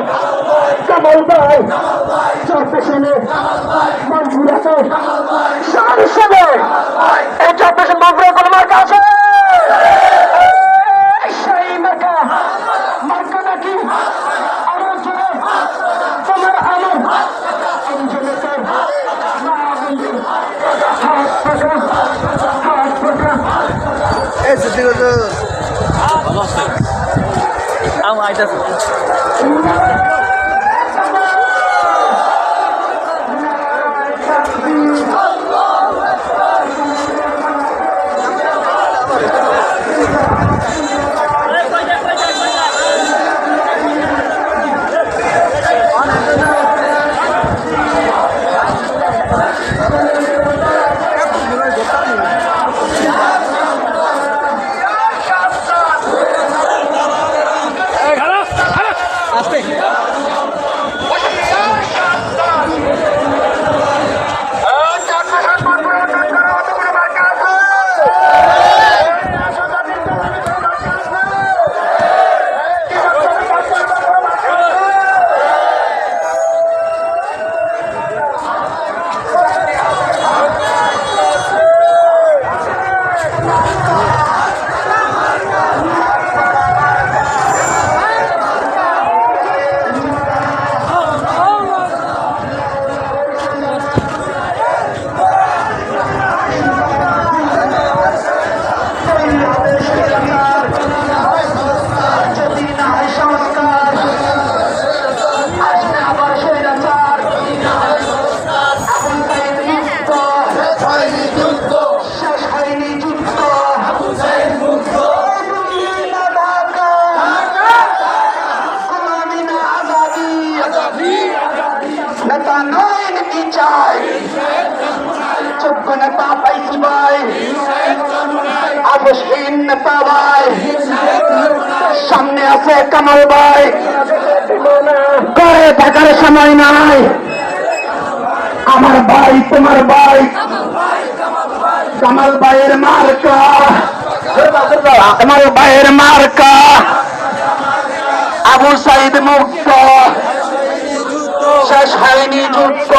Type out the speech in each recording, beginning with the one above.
ভাই কামাল ভাই, যার পেছনে মঞ্জুর আছে সার হিসেবে এই চার পেছনে মঞ্জুর কলমার কাছে আম নয় নীতি চাই যোগ্য নেতা পাইছি ভাই আবশ্যহীন নেতা ভাই সামনে আছে কামাল ভাই করে থাকার সময় নাই আমার ভাই তোমার ভাই কামাল ভাইয়ের মার্কা আমার ভাইয়ের মার্কা আবু সাইদ মুক্ত শেষ হয়নি যুদ্ধ।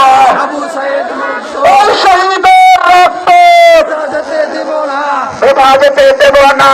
শহীদের রক্ত। যেতে দেব না।